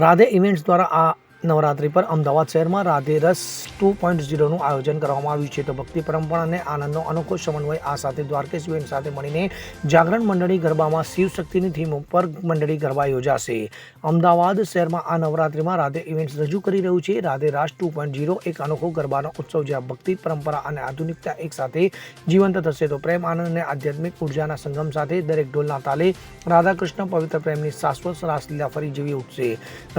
Radhe events દ્વારા આ નવરાત્રિ પર અમદાવાદ શહેરમાં રાધે રસ ટુ પોઈન્ટ ઝીરોનું આયોજન કરવામાં આવ્યું છે. તો ભક્તિ પરંપરા અને આનંદનો અનોખો સમન્વય આ સાથે દ્વારકેશ ઇવેન્ટ સાથે મળીને જાગરણ મંડળી ગરબામાં શિવ શક્તિની થીમ ઉપર મંડળી ગરબા યોજાશે. અમદાવાદ શહેરમાં આ નવરાત્રિમાં રાધે ઇવેન્ટ્સ રજૂ કરી રહ્યું છે. Radhe Raas two point zero એક અનોખો ગરબાનો ઉત્સવ જ્યાં ભક્તિ પરંપરા અને આધુનિકતા એક સાથે જીવંત થશે. તો પ્રેમ, આનંદ અને આધ્યાત્મિક ઉર્જાના સંગમ સાથે દરેક ઢોલના તાલે રાધાકૃષ્ણ પવિત્ર પ્રેમની શાશ્વત રાસલીલા ફરી જેવી ઉઠશે.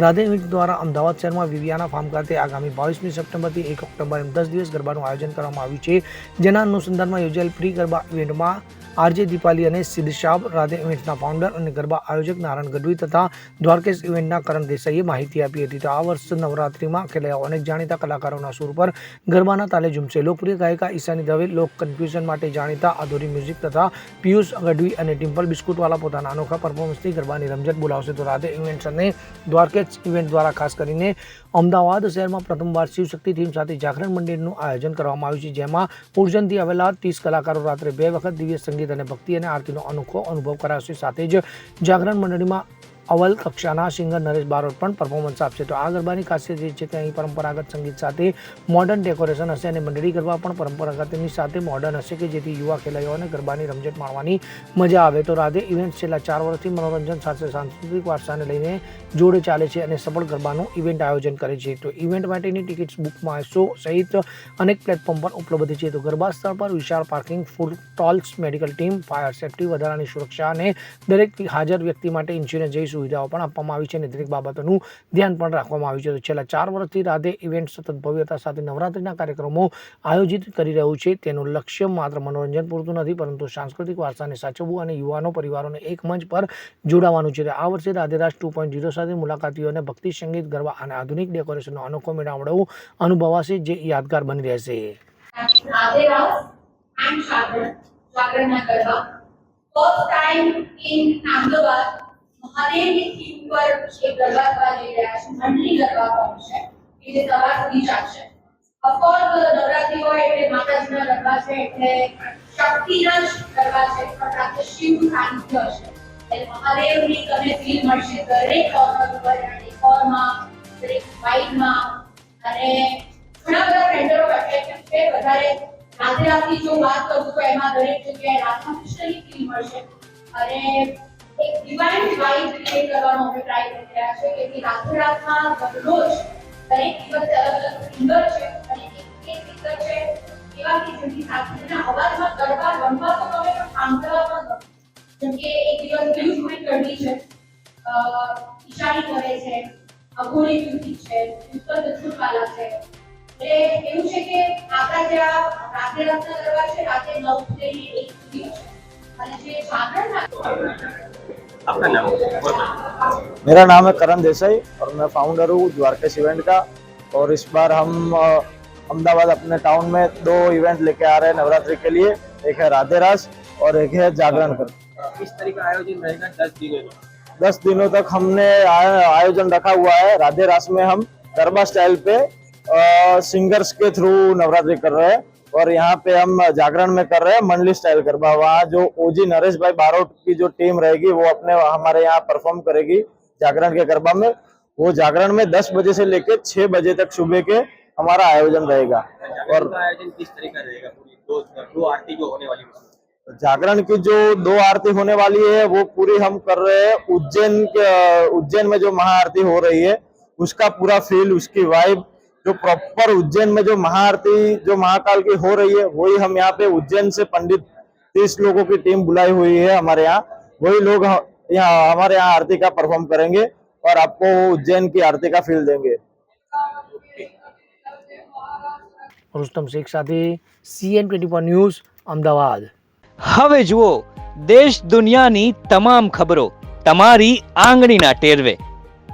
રાધે ઇવેન્ટ દ્વારા અમદાવાદ શહેરમાં વિવિયાના ફાર્મ ખાતે આગામી બાવીસમી સપ્ટેમ્બરથી એક ઓક્ટોબર એમ દસ દિવસ ગરબાનું આયોજન કરવામાં આવ્યું છે. જેના અનુસંધાનમાં યોજાયેલ પ્રી ગરબા ઇવેન્ટમાં આરજે દીપાલી અને સિદ્ધશાબ રાધે ઇવેન્ટ્સના ફાઉન્ડર અને ગરબા આયોજક નારાયણ ગઢવી તથા દ્વારકેશ ઇવેન્ટના કરણ દેસાઈએ માહિતી આપી હતી. તો આ વર્ષ નવરાત્રિમાં ખેલાયા અનેક જાણીતા કલાકારોના સુર પર ગરબાના તાલે ઝૂમશે લોકપ્રિય ગાયિકા ઈશાની દવે લોક કન્ફ્યુઝન માટે જાણીતા આધુરી મ્યુઝિક તથા પિયુષ ગઢવી અને ડિમ્પલ બિસ્કુટવાલા પોતાના અનોખા પરફોર્મન્સથી ગરબાની રમઝટ બોલાવશે. તો રાધે ઇવેન્ટ્સ અને દ્વારકેશ ઇવેન્ટ દ્વારા ખાસ કરીને અમદાવાદ શહેરમાં પ્રથમવાર શિવશક્તિ થીમ સાથે જાગરણ મંદિરનું આયોજન કરવામાં આવ્યું છે, જેમાં ઉર્જનથી આવેલા ત્રીસ કલાકારો રાત્રે બે વખત દિવ્ય સંગીત અને ભક્તિ અને આરતીનો અનોખો અનુભવ કરાવશે સાથે જ જાગરણ મંડળીમાં અવલ કક્ષાના સિંગર નરેશ બારોટ પણ પરફોર્મન્સ આપશે. તો આ ગરબાની ખાસિયત એ છે કે અહીં પરંપરાગત સંગીત સાથે મોડર્ન ડેકોરેશન હશે અને મંડળી ગરબા પણ પરંપરાગતની સાથે મોડર્ન હશે કે જેથી યુવા ખેલાડીઓને ગરબાની રમઝટ માણવાની મજા આવે. તો રાધે ઇવેન્ટ છેલ્લા ચાર વર્ષથી મનોરંજન સાથે સાંસ્કૃતિક વારસાને લઈને જોડે ચાલે છે અને સફળ ગરબાનું ઇવેન્ટ આયોજન કરે છે. તો ઇવેન્ટ માટેની ટિકિટ્સ બુકમાં શો સહિત અનેક પ્લેટફોર્મ પર ઉપલબ્ધ છે. તો ગરબા સ્થળ પર વિશાળ parking food stalls medical team fire safety વધારાની સુરક્ષા અને દરેક હાજર વ્યક્તિ માટે ઇન્સ્યોરન્સ જેવી સુવિધાઓ પણ આપવામાં આવી છે અને દરેક બાબતોનું ધ્યાન પણ રાખવામાં આવ્યું છે. તો છેલ્લા ચાર વર્ષથી રાધે ઇવેન્ટ સતત ભવ્યતા સાથે નવરાત્રિના કાર્યક્રમો આયોજિત કરી રહ્યું છે. તેનું લક્ષ્ય માત્ર મનોરંજન પૂરતું નથી પરંતુ સાંસ્કૃતિક વારસાને સાચવવું અને યુવાનો પરિવારોને એક મંચ પર જોડાવાનું છે. આ વર્ષે રાધેરાજ ટુ પોઈન્ટ ઝીરો સાથે મુલાકાતીઓને ભક્તિ સંગીત ગરબા અને આધુનિક ડેકોરેશનનો અનોખો મેળાવડો અનુભવાશે જે યાદગાર બની રહેશે. First time in Ahmedabad, મહાદેવની થીમ પર જે ગરબા કરવા જઈ રહ્યા છે મંડળી ગરબા ફોર્મ કે જે સવાર સુધી ચાલશે. અફકોર્સ નવરાત્રી હોય એટલે માતાજીના ગરબા છે, એટલે શક્તિના જ ગરબા છે, પણ શિવ સાનિધ્ય હશે. એટલે મહાદેવની તમને ફીલ મળશે દરેક કોર્નર ઉપર, દરેક ડેકોરમાં દરેક વાઇટમાં અને ઘણા બધા વેન્ડરો એટ્રેક્શન છે વધારે રાધે રાતની જો વાત કરું તો એમાં દરેક જગ્યાએ રાધા કૃષ્ણની ફીલ મળશે. અને એક ડિવાઇન ડિવાઇડ ક્રિએટ કરવાનો અમે ટ્રાય કરી રહ્યા છે રાધે રાતના દરરોજ દરેક દિવસે અલગ અલગ સિંગર છે અને એક એક સિંગર છે. એવા કે જેમની સાથેના અવાજમાં ગરબા રમવા તો ગમે પણ સાંભળવા પણ ગમે. જેમ કે એક દિવસ પિયુષભાઈ કરવી છે. અ, ઈશાની કરે છે. અઘોરી મ્યુઝિક છે. પુષ્કર દસુરવાલા છે. એટલે એવું છે કે આપણા જે આ રાત્રે રાતના ગરબા છે રાતે નવથી એક સુધી જાગરણના आपका नाम? मेरा नाम है करण देसाई और मैं फाउंडर हूँ द्वारकेश इवेंट का। और इस बार हम अहमदाबाद अपने टाउन में दो इवेंट लेके आ रहे हैं नवरात्रि के लिए। एक है राधे रास और एक है जागरण कर। किस आयोजन रहेगा? दस दिनों दस दिनों तक हमने आयोजन रखा हुआ है। राधे रास में हम गरबा स्टाइल पे आ, सिंगर्स के थ्रू नवरात्रि कर रहे हैं। और यहाँ पे हम जागरण में कर रहे हैं मंडली स्टाइल गरबा। वहाँ जो ओजी नरेश भाई बारोट की जो टीम रहेगी वो अपने हमारे यहाँ परफॉर्म करेगी जागरण के गरबा में। वो जागरण में दस बजे से लेकर छह बजे तक सुबह के हमारा आयोजन रहेगा। और आयोजन किस तरह का रहेगा? दो दो आरती जो होने वाली है जागरण की जो दो आरती होने वाली है वो पूरी हम कर रहे हैं उज्जैन के उज्जैन में जो महाआरती हो रही है उसका पूरा फील उसकी वाइब जो प्रॉपर उज्जैन में जो महाआरती जो महाकाल की हो रही है वही हम यहाँ पे उज्जैन से पंडित तीस लोगों की टीम बुलाई हुई है हमारे यहाँ वही लोग ह- यहाँ हमारे यहाँ आरती का परफॉर्म करेंगे और आपको उज्जैन की आरती का फील देंगे રુસ્તમ શેખ સાથે સીએન ટ્વેન્ટી ન્યૂઝ અમદાવાદ હવે જુઓ દેશ દુનિયાની તમામ ખબરો તમારી આંગળીના ટેરવે